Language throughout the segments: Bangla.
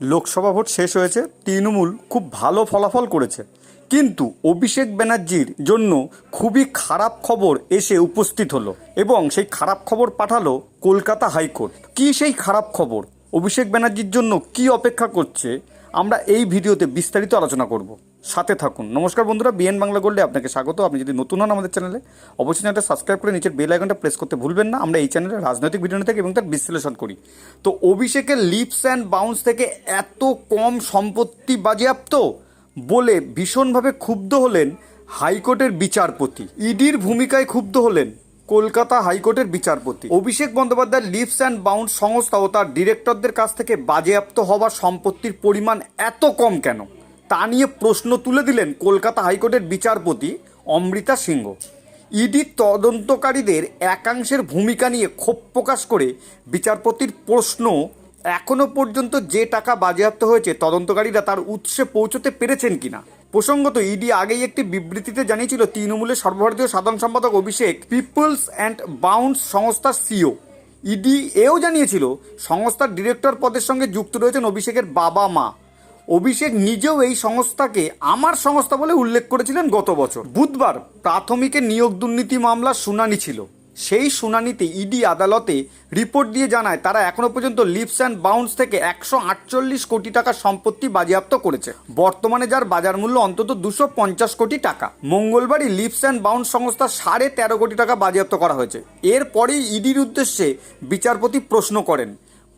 লোকসভা ভোট শেষ হয়েছে, তৃণমূল খুব ভালো ফলাফল করেছে। কিন্তু অভিষেক ব্যানার্জির জন্য খুবই খারাপ খবর এসে উপস্থিত হলো এবং সেই খারাপ খবর পাঠালো কলকাতা হাইকোর্ট। কি সেই খারাপ খবর? অভিষেক ব্যানার্জির জন্য কি অপেক্ষা করছে? আমরা এই ভিডিওতে বিস্তারিত আলোচনা করব। সাথে থাকুন। নমস্কার বন্ধুরা, বিএন বাংলা গোল্ডে আপনাকে স্বাগত। আপনি যদি নতুন হন আমাদের চ্যানেলে, অবশ্যই চ্যানেলটা সাবস্ক্রাইব করে নিচের বেল আইকনটা প্রেস করতে ভুলবেন না। আমরা এই চ্যানেলে রাজনৈতিক ভিডিও থাকি এবং তার বিশ্লেষণ করি। তো অভিষেকের লিপস অ্যান্ড বাউন্স থেকে এত কম সম্পত্তি বাজেয়াপ্ত বলে ভীষণভাবে ক্ষুব্ধ হলেন হাইকোর্টের বিচারপতি। ইডির ভূমিকায় ক্ষুব্ধ হলেন কলকাতা হাইকোর্টের বিচারপতি। Abhishek Bandyopadhyay leaps and bound সংস্থা ও তার ডিরেক্টরদের কাছ থেকে বাজেয়াপ্ত হওয়া সম্পত্তির পরিমাণ এত কম কেন? তা নিয়ে প্রশ্ন তুলে দিলেন কলকাতা হাইকোর্টের বিচারপতি অমৃতা সিংহ। ইডি তদন্তকারীদের একাংশের ভূমিকা নিয়ে ক্ষোভ প্রকাশ করে বিচারপতির প্রশ্ন, এখনও পর্যন্ত যে টাকা বাজেয়াপ্ত হয়েছে তদন্তকারীরা তার উৎসে পৌঁছতে পেরেছেন কিনা? প্রসঙ্গত, ইডি আগেই একটি বিবৃতিতে জানিয়েছিল, তৃণমূলের সর্বভারতীয় সাধারণ সম্পাদক অভিষেক, পিপলস অ্যান্ড বাউন্স সংস্থার সিও। ইডি এও জানিয়েছিল, সংস্থার ডিরেক্টর পদের সঙ্গে যুক্ত রয়েছেন অভিষেকের বাবা মা। অভিষেক নিজেও এই সংস্থাকে আমার সংস্থা বলে উল্লেখ করেছিলেন গত বছর। বুধবার প্রাথমিকের নিয়োগ দুর্নীতি মামলার শুনানি ছিল। সেই শুনানিতে ইডি আদালতে রিপোর্ট দিয়ে জানায়, তারা এখনও পর্যন্ত লিপস অ্যান্ড বাউন্স থেকে একশো আটচল্লিশ কোটি টাকা সম্পত্তি বাজেয়াপ্ত করেছে। বর্তমানে যার বাজার মূল্য অন্তত দুশো পঞ্চাশ কোটি টাকা। মঙ্গলবারই লিপস অ্যান্ড বাউন্স সংস্থা সাড়ে তেরো কোটি টাকা বাজেয়াপ্ত করা হয়েছে। এরপরেই ইডির উদ্দেশ্যে বিচারপতি প্রশ্ন করেন।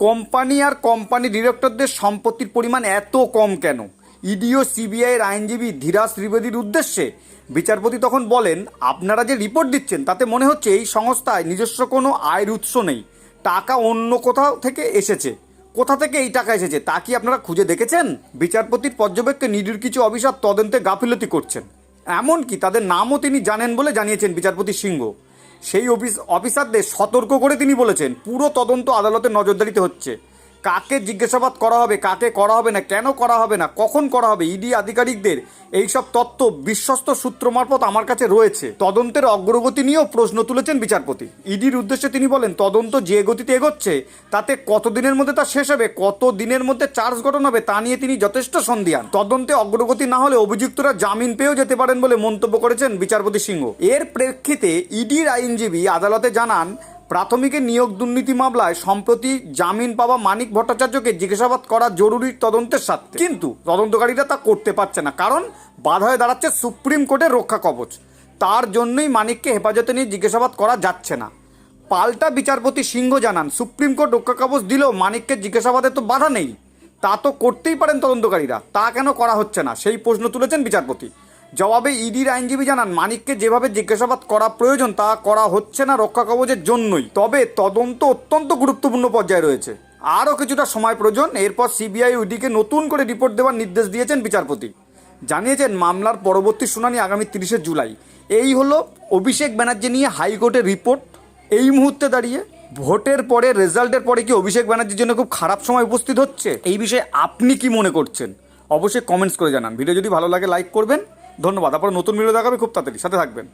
কোম্পানি আর কোম্পানি ডিরেক্টরদের সম্পত্তির পরিমাণ এত কম কেন? ইডি ও সিবিআইয়ের আইনজীবী ধীরাজ ত্রিবেদীর উদ্দেশ্যে বিচারপতি তখন বলেন, আপনারা যে রিপোর্ট দিচ্ছেন, তাতে মনে হচ্ছে এই সংস্থায় নিজস্ব কোনো আয়ের উৎস নেই। টাকা অন্য কোথাও থেকে এসেছে। কোথা থেকে এই টাকা এসেছে, তা কি আপনারা খুঁজে দেখেছেন? বিচারপতির পর্যবেক্ষে নিডুর কিছু অভিশাপ তদন্তে গাফিলতি করছেন। এমনকি তাদের নামও তিনি জানেন বলে জানিয়েছেন বিচারপতি সিংহ। সেই অফিস অফিসারদের সতর্ক করে তিনি বলেছেন পুরো তদন্ত আদালতের নজরদারিতে হচ্ছে। কাকে জিজ্ঞাসাবাদ করা হবে, কাকে করা হবে না, কেন করা হবে না, কখন করা হবে, ইডি আধিকারিকদের এইসব তত্ত্ব বিশ্বস্ত সূত্র মারফত আমার কাছে রয়েছে। তদন্তের অগ্রগতি নিয়েও প্রশ্ন তুলেছেন বিচারপতি। ইডির উদ্দেশ্যে তিনি বলেন, তদন্ত যে গতিতে এগোচ্ছে, তাতে কত দিনের মধ্যে তা শেষ হবে কত দিনের মধ্যে চার্জ গঠন হবে, তা নিয়ে তিনি যথেষ্ট সন্দিহান। তদন্তে অগ্রগতি না হলে অভিযুক্তরা জামিন পেয়েও যেতে পারেন বলে মন্তব্য করেছেন বিচারপতি সিংহ। এর প্রেক্ষিতে ইডির আইনজীবী আদালতে জানান প্রাথমিকের নিয়োগ দুর্নীতি মামলায় সম্প্রতি জামিন পাওয়া মানিক ভট্টাচার্যকে জিজ্ঞাসাবাদ করা জরুরি তদন্তের স্বার্থে। কিন্তু তদন্তকারীরা তা করতে পারছে না, কারণ বাধা হয়ে দাঁড়াচ্ছে সুপ্রিম কোর্টের রক্ষা কবচ। তার জন্যই মানিককে হেফাজতে নিয়ে জিজ্ঞাসাবাদ করা যাচ্ছে না। পাল্টা বিচারপতি সিংহ জানান, সুপ্রিম কোর্ট রক্ষা কবচ দিলেও মানিককে জিজ্ঞাসাবাদে তো বাধা নেই। তা তো করতেই পারেন তদন্তকারীরা, তা কেন করা হচ্ছে না? সেই প্রশ্ন তুলেছেন বিচারপতি। জবাবে ইডির আইনজীবী জানান, মানিককে যেভাবে জিজ্ঞাসাবাদ করা প্রয়োজন, তা করা হচ্ছে না রক্ষা কবচের জন্যই। তবে তদন্ত অত্যন্ত গুরুত্বপূর্ণ পর্যায়ে রয়েছে। আরও কিছুটা সময় প্রয়োজন, এরপর সিবিআই ইডিকে নতুন করে রিপোর্ট দেওয়ার নির্দেশ দিয়েছেন বিচারপতি। জানিয়েছেন, মামলার পরবর্তী শুনানি আগামী তিরিশে জুলাই। এই হলো অভিষেক ব্যানার্জি নিয়ে হাইকোর্টের রিপোর্ট। এই মুহূর্তে দাঁড়িয়ে ভোটের পরে, রেজাল্টের পরে কি অভিষেক ব্যানার্জির জন্য খুব খারাপ সময় উপস্থিত হচ্ছে? এই বিষয়ে আপনি কি মনে করছেন? অবশ্যই কমেন্টস করে জানান। ভিডিও যদি ভালো লাগে, লাইক করবেন। ধন্যবাদ। আপনার নতুন ভিডিও দেখাবে খুব তাড়াতাড়ি। সাথে থাকবেন।